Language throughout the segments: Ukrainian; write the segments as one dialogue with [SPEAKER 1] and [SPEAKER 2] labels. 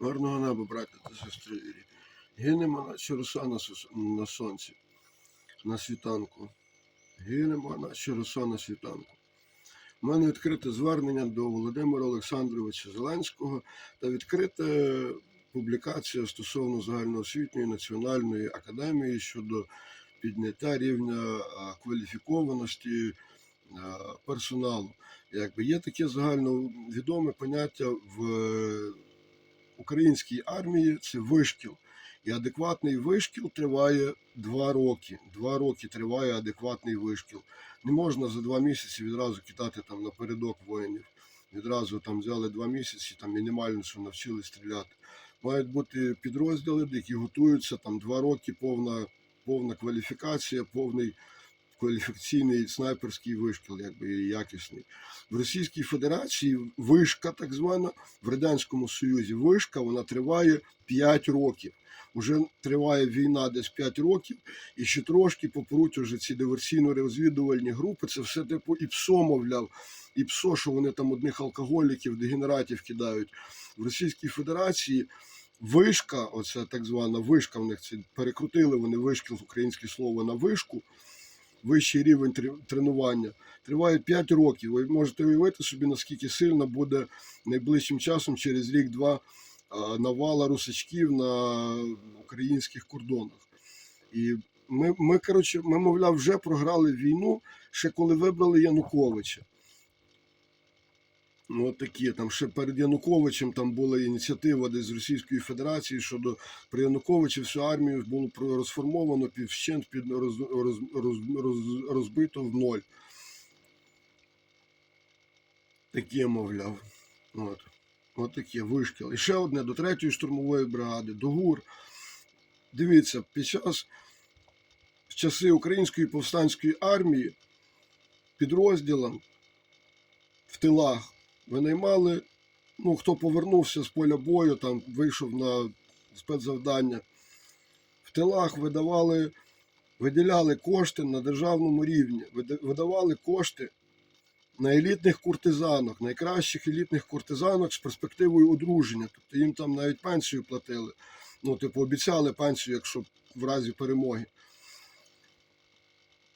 [SPEAKER 1] Гарного неба, браття та сестри вірі. Гинемо, наче роса на, сонці, на світанку. Гинемо, наче роса на світанку. У мене відкрите звернення до Володимира Олександровича Зеленського та відкрита публікація стосовно загальноосвітньої національної академії щодо підняття рівня кваліфікованості персоналу. Якби є таке загальновідоме поняття в українській армії це вишкіл. І адекватний вишкіл триває два роки. Два роки триває адекватний вишкіл. Не можна за два місяці відразу кидати там напередок воїнів. Відразу там взяли два місяці, там мінімально що навчили стріляти. Мають бути підрозділи, які готуються там два роки, повна, повна кваліфікація, повний кваліфікаційний снайперський вишкіл, якби якісний. В Російській Федерації вишка, так звана, в Радянському Союзі вишка, вона триває 5 років. Уже триває війна десь 5 років, і ще трошки попруть уже ці диверсійно-розвідувальні групи. Це все типу і ПСО, мовляв, і ПСО, що вони там одних алкоголіків, дегенератів кидають. В Російській Федерації вишка, оце так звана вишка, в них це перекрутили вони вишки українське слово на вишку, вищий рівень тренування. Триває 5 років. Ви можете уявити собі, наскільки сильно буде найближчим часом, через рік-два, навала русачків на українських кордонах. І ми, ми, коротше, ми, мовляв, вже програли війну, ще коли вибрали Януковича. Ну, такі там ще перед Януковичем там була ініціатива десь з Російської Федерації щодо при Януковичі всю армію було розформовано півщент під роз, роз, роз, роз, розбито в ноль. Таке, мовляв. От. От таке вишкіл. І ще одне до третьої штурмової бригади, до ГУР. Дивіться, під час в часи Української повстанської армії підрозділам в тилах винаймали, ну, хто повернувся з поля бою, там вийшов на спецзавдання. В тилах видавали, виділяли кошти на державному рівні, видавали кошти на елітних куртизанок, найкращих елітних куртизанок з перспективою одруження. Тобто їм там навіть пенсію платили. Ну, типу, обіцяли пенсію, якщо в разі перемоги.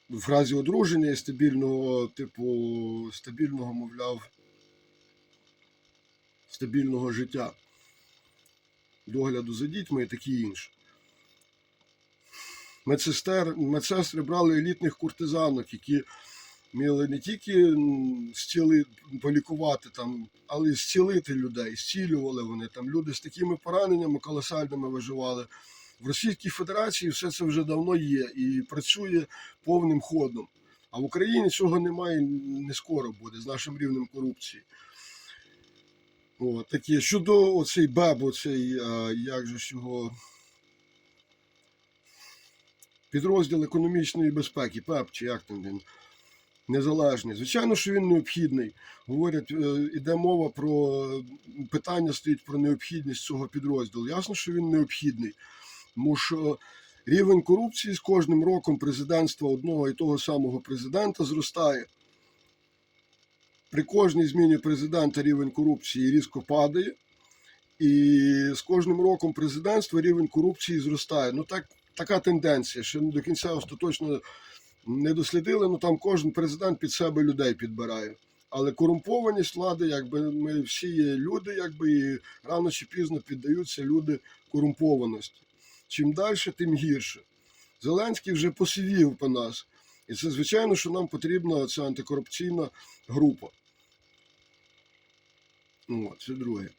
[SPEAKER 1] В разі одруження і стабільного, типу, стабільного, мовляв, стабільного життя, догляду за дітьми і таке інше. Медсестер, медсестри брали елітних куртизанок, які мали не тільки зціли, полікувати, там, але й зцілити людей, зцілювали вони. Там люди з такими пораненнями колосальними виживали. В Російській Федерації все це вже давно є і працює повним ходом. А в Україні цього немає не скоро буде з нашим рівнем корупції. О, таке. Щодо оцей БЕБ, оцей, а, як же ж підрозділ економічної безпеки, ПЕП, чи як там він, незалежний. Звичайно, що він необхідний. Говорять, е, іде мова про питання стоїть про необхідність цього підрозділу. Ясно, що він необхідний. Тому що рівень корупції з кожним роком президентства одного і того самого президента зростає. При кожній зміні президента рівень корупції різко падає, і з кожним роком президентства рівень корупції зростає. Ну так, така тенденція, ще до кінця остаточно не дослідили, ну там кожен президент під себе людей підбирає. Але корумпованість влади, якби ми всі є люди, якби і рано чи пізно піддаються люди корумпованості. Чим далі, тим гірше. Зеленський вже посивів по нас. І це звичайно, що нам потрібна ця антикорупційна група. Ну, От, це друге.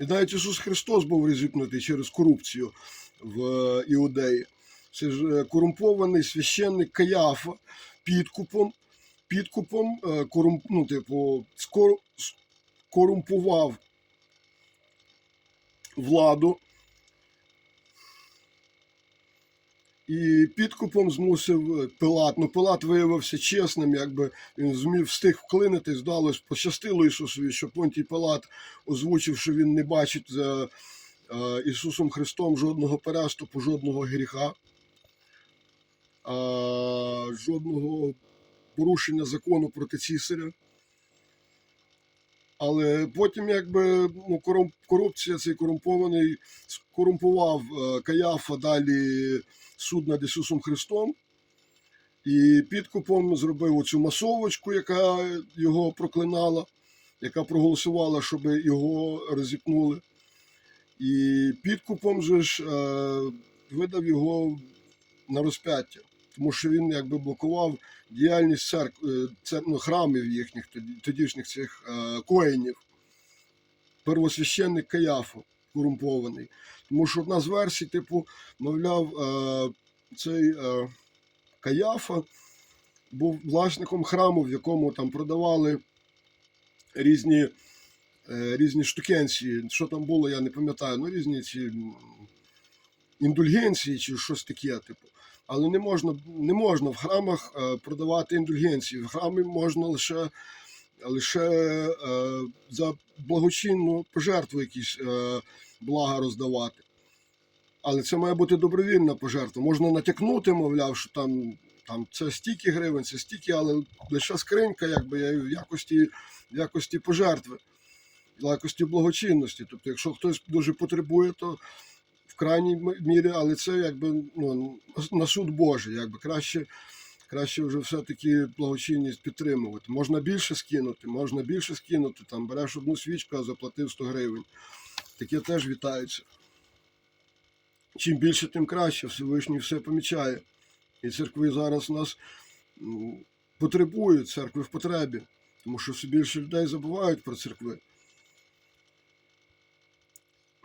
[SPEAKER 1] І навіть Ісус Христос був розіпнутий через корупцію в е, Іудеї. Це ж е, корумпований священник Каяфа підкупом, підкупом е, корумп, ну, типу, корумпував владу і підкупом змусив е, Пилат. Ну, Пилат виявився чесним, якби він зумів встиг вклинити, здалось, пощастило Ісусові, що Понтій Пилат озвучив, що він не бачить за е, Ісусом Христом жодного переступу, жодного гріха, жодного порушення закону проти цісаря. Але потім, якби ну, корупція, цей корумпований скорумпував е, Каяфа далі суд над Ісусом Христом. І підкупом зробив оцю масовочку, яка його проклинала, яка проголосувала, щоб його розіпнули. І підкупом же ж е, видав його на розп'яття, тому що він якби блокував діяльність церкв, е, це, ну, храмів їхніх тодішніх цих е, коїнів. Первосвященник Каяфа корумпований. Тому що одна з версій, типу, мовляв, е, цей е, Каяфа був власником храму, в якому там продавали різні, е, різні штукенції. Що там було, я не пам'ятаю. Ну, різні ці індульгенції чи щось таке, типу. Але не можна, не можна в храмах е, продавати індульгенції. В храмі можна лише, лише е, за благочинну пожертву якісь е, блага роздавати. Але це має бути добровільна пожертва. Можна натякнути, мовляв, що там, там це стільки гривень, це стільки, але лише скринька, якби в якості, в якості пожертви, в якості благочинності. Тобто, якщо хтось дуже потребує, то в крайній мірі, але це якби ну, на суд Божий, якби краще. Краще вже все-таки благочинність підтримувати. Можна більше скинути, можна більше скинути. Там береш одну свічку, а заплатив 100 гривень. Таке теж вітається. Чим більше, тим краще. Всевишній все помічає. І церкви зараз нас потребують, церкви в потребі, тому що все більше людей забувають про церкви.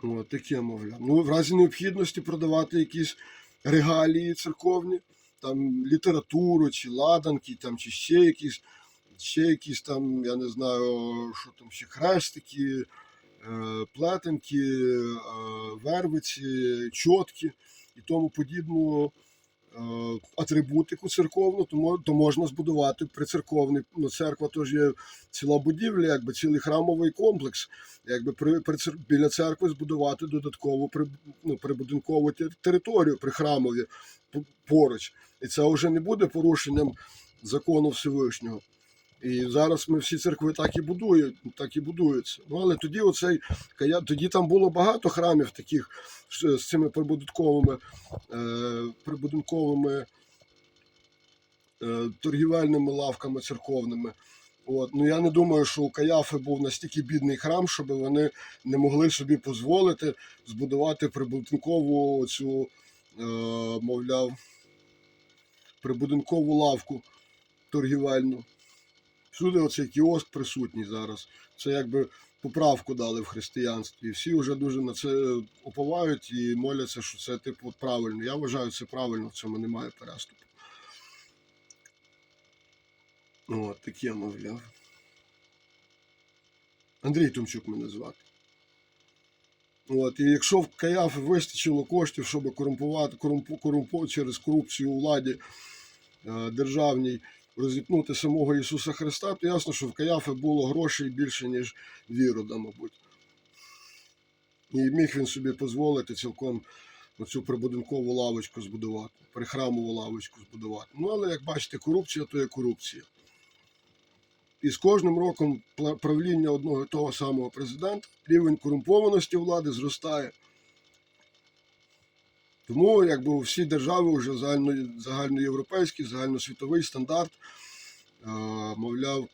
[SPEAKER 1] От, таке, мовляв. Ну, в разі необхідності продавати якісь регалії церковні, там літературу, чи ладанки, там, чи ще якісь, ще якісь там, я не знаю, що там ще хрестики, е, плетенки, е, вервиці, чотки і тому подібну е, атрибутику церковну, тому то можна збудувати прицерковний. Ну, церква теж є ціла будівля, якби цілий храмовий комплекс, якби при, при біля церкви збудувати додаткову при, ну, прибудинкову територію при храмові поруч. І це вже не буде порушенням закону Всевишнього. І зараз ми всі церкви так і будують, так і будуються. Ну але тоді оцей тоді там було багато храмів таких з цими прибудинковими, е, прибудинковими е, торгівельними лавками церковними. От. Ну я не думаю, що у Каяфи був настільки бідний храм, щоб вони не могли собі дозволити збудувати прибудинкову цю, е, мовляв, прибудинкову лавку торгівельну. Всюди оцей кіоск присутній зараз. Це якби поправку дали в християнстві. Всі вже дуже на це уповають і моляться, що це типу правильно. Я вважаю, це правильно, в цьому немає переступу. От, таке, мовляв. Андрій Томчук мене звати. От, і якщо в Каяфи вистачило коштів, щоб корумпувати корумпу, корумпу, через корупцію у владі е, державній розіпнути самого Ісуса Христа, то ясно, що в Каяфи було грошей більше, ніж в Ірода, мабуть. І міг він собі дозволити цілком оцю прибудинкову лавочку збудувати, прихрамову лавочку збудувати. Ну, але як бачите, корупція то є корупція. І з кожним роком правління одного і того самого президента рівень корумпованості влади зростає. Тому якби всі держави вже загально, загальноєвропейський, загальносвітовий стандарт, е, мовляв,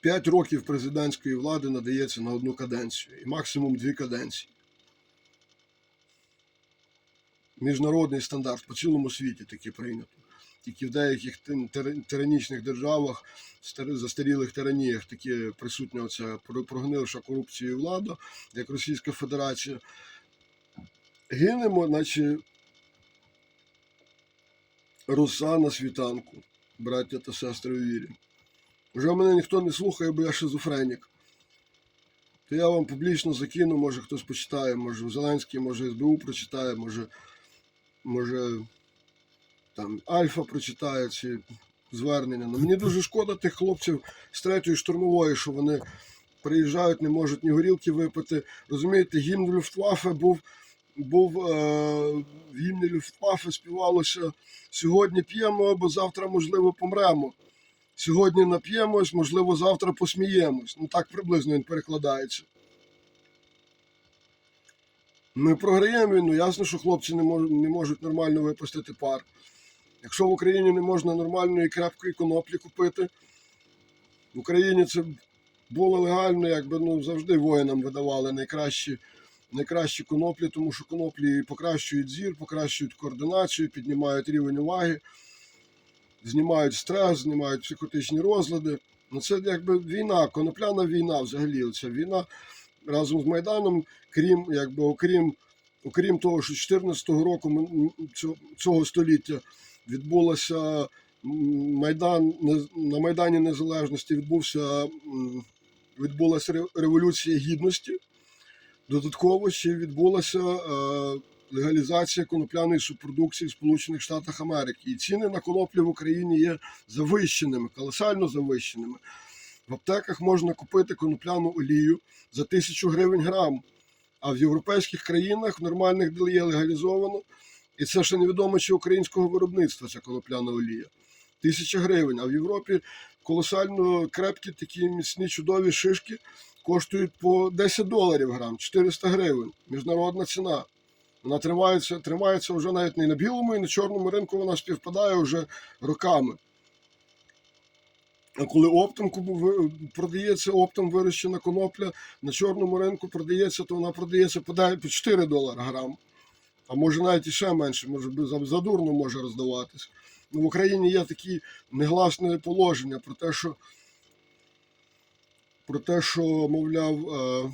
[SPEAKER 1] п'ять років президентської влади надається на одну каденцію і максимум дві каденції. Міжнародний стандарт по цілому світі таки прийнято. Тільки в деяких тиранічних державах, застарілих тираніях таке присутня оця прогнивша корупція і влада, як Російська Федерація. Гинемо, наче роса на світанку, браття та сестри у вірі. Вже мене ніхто не слухає, бо я шизофренік. То я вам публічно закину, може хтось почитає, може Зеленський, може СБУ прочитає, може, може там Альфа прочитає ці звернення. Ну, мені дуже шкода тих хлопців з третьої штурмової, що вони приїжджають, не можуть ні горілки випити. Розумієте, гімн Люфтваффе був був е, в гімні Люфтваффе співалося сьогодні п'ємо, бо завтра, можливо, помремо. Сьогодні нап'ємось, можливо, завтра посміємось. Ну так приблизно він перекладається. Ми програємо війну, ясно, що хлопці не, мож, не можуть нормально випустити пар. Якщо в Україні не можна нормальної крепкої коноплі купити, в Україні це було легально, якби ну, завжди воїнам видавали найкращі, найкращі коноплі, тому що коноплі покращують зір, покращують координацію, піднімають рівень уваги, знімають стрес, знімають психотичні розлади. Ну це якби війна, конопляна війна взагалі. Оця війна разом з Майданом, крім, якби, окрім, окрім того, що 14-го року цього століття відбулося Майдан на Майдані Незалежності відбувся відбулася ре- революція гідності. Додатково ще відбулася е, легалізація конопляної субпродукції в Сполучених Штатах Америки. І ціни на коноплі в Україні є завищеними, колосально завищеними. В аптеках можна купити конопляну олію за тисячу гривень грам. А в європейських країнах нормальних є легалізовано. І це ще невідомо, чи українського виробництва ця конопляна олія. Тисяча гривень. А в Європі колосально крепкі такі міцні чудові шишки коштують по 10 доларів грам, 400 гривень. Міжнародна ціна. Вона тримається, тримається вже навіть не на білому і на чорному ринку вона співпадає вже роками. А коли оптом продається оптом вирощена конопля на чорному ринку продається, то вона продається по по 4 долари грам. А може навіть і ще менше, може би задурно може роздаватись. Ну, в Україні є такі негласне положення про те, що про те, що, мовляв, е,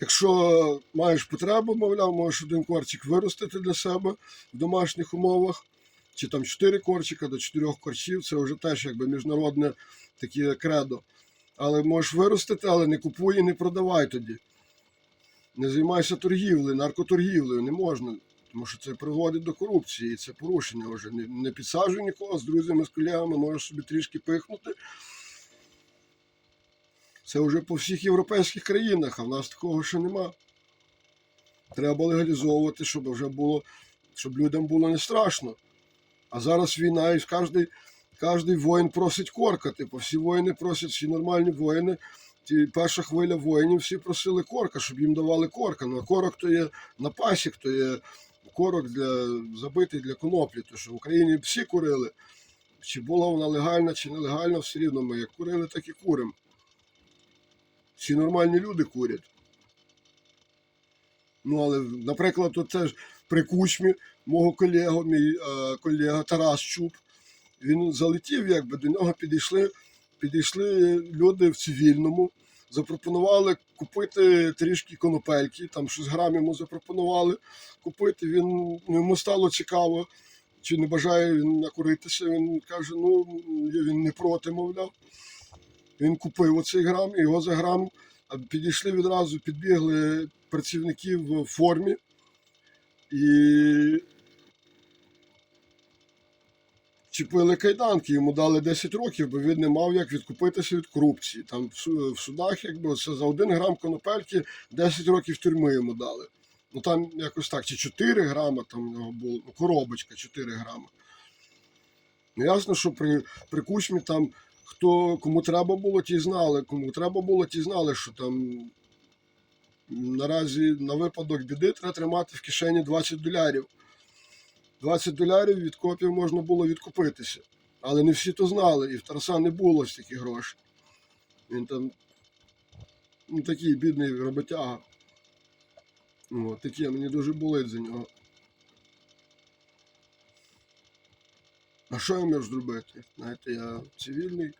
[SPEAKER 1] якщо маєш потребу, мовляв, можеш один корчик виростити для себе в домашніх умовах, чи там чотири корчика до чотирьох корчів, це вже теж якби міжнародне таке кредо. Але можеш виростити, але не купуй і не продавай тоді. Не займайся торгівлею, наркоторгівлею не можна, тому що це приводить до корупції, і це порушення вже. Не, не підсаджуй нікого з друзями, з колегами, можеш собі трішки пихнути. Це вже по всіх європейських країнах, а в нас такого ще нема. Треба легалізовувати, щоб вже було, щоб людям було не страшно. А зараз війна, і кожний, кожний воїн просить корка. Типу, всі воїни просять, всі нормальні воїни. Ті перша хвиля воїнів всі просили корка, щоб їм давали корка. Ну а корок то є напасік, то є корок для забитий для коноплі. То що в Україні всі курили. Чи була вона легальна, чи нелегальна, все рівно ми як курили, так і куримо. Всі нормальні люди курять. Ну, але, наприклад, от теж при кучмі мого колегу, мій е, колега Тарас Чуб, він залетів, якби до нього підійшли, підійшли люди в цивільному, запропонували купити трішки конопельки, там щось грам йому запропонували купити. Він, ну, йому стало цікаво, чи не бажає він накуритися. Він каже, ну він не проти, мовляв. Він купив оцей грам, його за грам підійшли відразу, підбігли працівники в формі і чіпили кайданки, йому дали 10 років, бо він не мав як відкупитися від корупції. Там в судах, якби це за один грам конопельки 10 років тюрми йому дали. Ну там якось так, чи 4 грама там в нього було, ну, коробочка 4 грама. Ну, ясно, що при, при кучмі там хто кому треба було, ті знали. Кому треба було, ті знали, що там наразі на випадок біди треба тримати в кишені 20 долярів. 20 долярів від копів можна було відкупитися. Але не всі то знали, і в Тараса не було стільки грошей. Він там ну, такий бідний роботяга. Ну, от таке, мені дуже болить за нього. А що я можу зробити? Знаєте, я цивільний.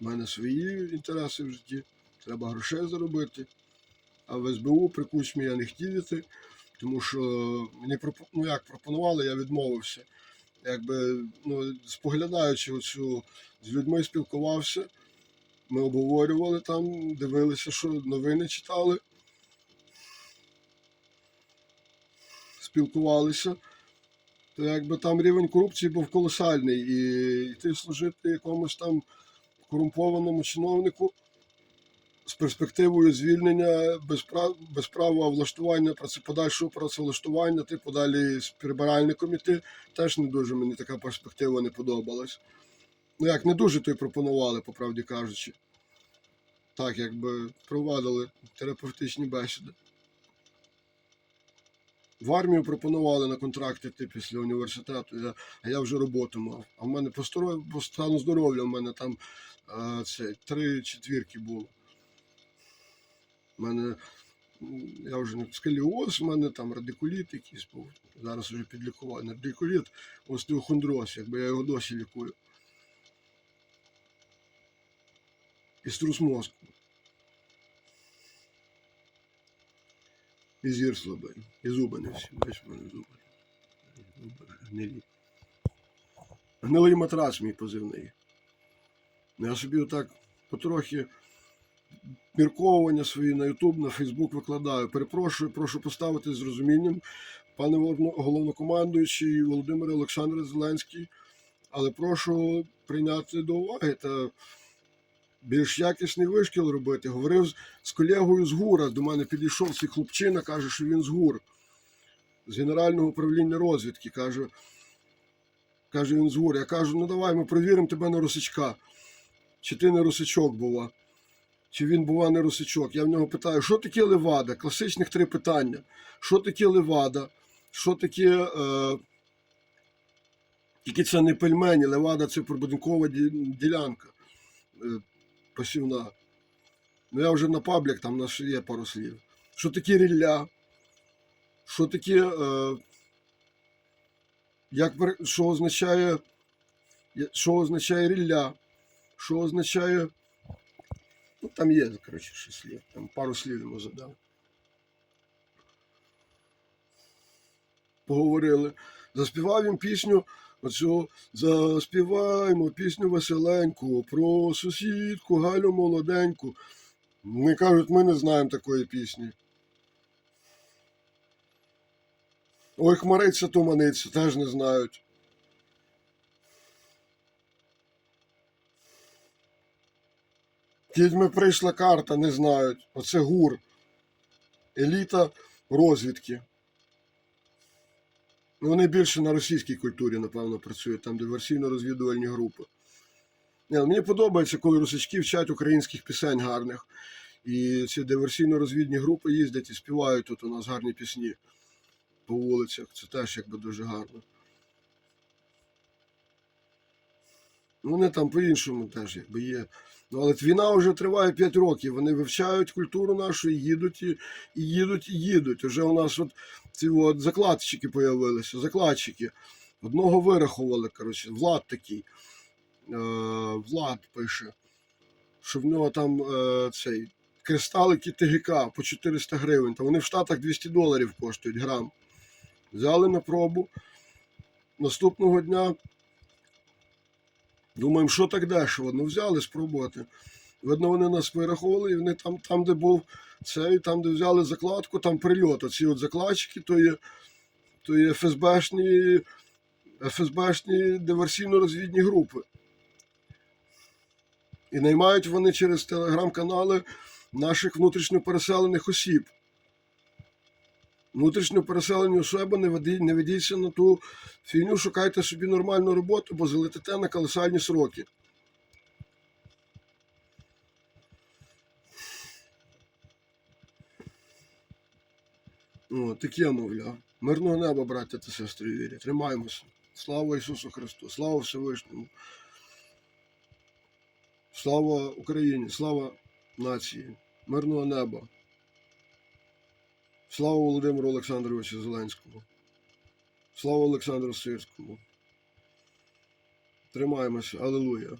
[SPEAKER 1] У мене свої інтереси в житті. Треба грошей заробити. А в СБУ при кучмі я не хотів іти, тому що мені ну, як пропонували, я відмовився. Якби ну, споглядаючи оцю, з людьми спілкувався, ми обговорювали там, дивилися, що новини читали, спілкувалися. То якби там рівень корупції був колосальний, і йти служити якомусь там корумпованому чиновнику з перспективою звільнення без прав без права влаштування подальшого працевлаштування, типу далі з прибиральником іти. Теж не дуже мені така перспектива не подобалась. Ну як не дуже то й пропонували, по правді кажучи. Так, якби провадили терапевтичні бесіди. В армію пропонували на контракт іти після університету, а я вже роботу мав. А в мене по, по стану здоров'я в мене там а, це, три четвірки було. У мене я вже не сколіоз, в мене там радикуліт якийсь був. Зараз вже підлікував. Не радикуліт, остеохондроз, якби я його досі лікую. І струс мозку. І зір слабий, і зуби не всі. Бачиш, в мене зуби. Зуби гнилі. Гнилий матрац мій позивний. Я собі отак потрохи мірковування свої на Ютуб, на Фейсбук викладаю. Перепрошую, прошу поставити з розумінням, пане головнокомандуючий Володимир Олександр Зеленський, але прошу прийняти до уваги та більш якісний вишкіл робити. Говорив з, колегою з ГУРа, до мене підійшов цей хлопчина, каже, що він з ГУР, з Генерального управління розвідки. Каже, каже він з ГУР. Я кажу, ну давай ми провіримо тебе на русичка. Чи ти не русичок бува? Чи він бува не русичок? Я в нього питаю, що таке левада? Класичних три питання. Що таке левада? Що таке. Е... Тільки це не пельмені, левада це прибудинкова ділянка е, посівна. Ну я вже на паблік, там наш є пару слів. Що таке рілля? Що таке. Е... Як, що означає. Що означає рілля? Що означає. Ну, там є, коротше, ще слів. Там пару слів йому задав. Поговорили. Заспівав їм пісню. Оцю заспіваємо пісню веселеньку про сусідку Галю молоденьку. Вони кажуть, ми не знаємо такої пісні. Ой, хмариться туманиться, теж не знають. Дідьми прийшла карта, не знають. Оце гур. Еліта розвідки. Ну, вони більше на російській культурі, напевно, працюють, там диверсійно-розвідувальні групи. Ні, ну, мені подобається, коли русички вчать українських пісень гарних. І ці диверсійно-розвідні групи їздять і співають тут у нас гарні пісні по вулицях. Це теж якби дуже гарно. Ну, Вони там по-іншому теж якби є. Ну, але війна вже триває 5 років. Вони вивчають культуру нашу і їдуть, і, і їдуть, і їдуть. Уже у нас от ці от закладчики появилися, закладчики. Одного вирахували, коротше, Влад такий. Е, Влад пише, що в нього там е, цей кристалики ТГК по 400 гривень. Та вони в Штатах 200 доларів коштують грам. Взяли на пробу. Наступного дня Думаємо, що так дешево. Ну, взяли спробувати. Видно, вони нас вирахували, і вони там, там де був цей, там, де взяли закладку, там прильот. Оці от закладчики, то є, то є ФСБшні, ФСБшні диверсійно-розвідні групи. І наймають вони через телеграм-канали наших внутрішньо переселених осіб. Внутрішньо переселені особи не ведіть, не ведіться на ту фігню, шукайте собі нормальну роботу, бо залетите на колосальні сроки. О, таке, мовляв. Мирного неба, браття та сестри вірі. Тримаємося. Слава Ісусу Христу, слава Всевишньому. Слава Україні, слава нації, мирного неба. Слава Володимиру Олександровичу Зеленському. Слава Олександру Сирському. Тримаємося. Алілуя.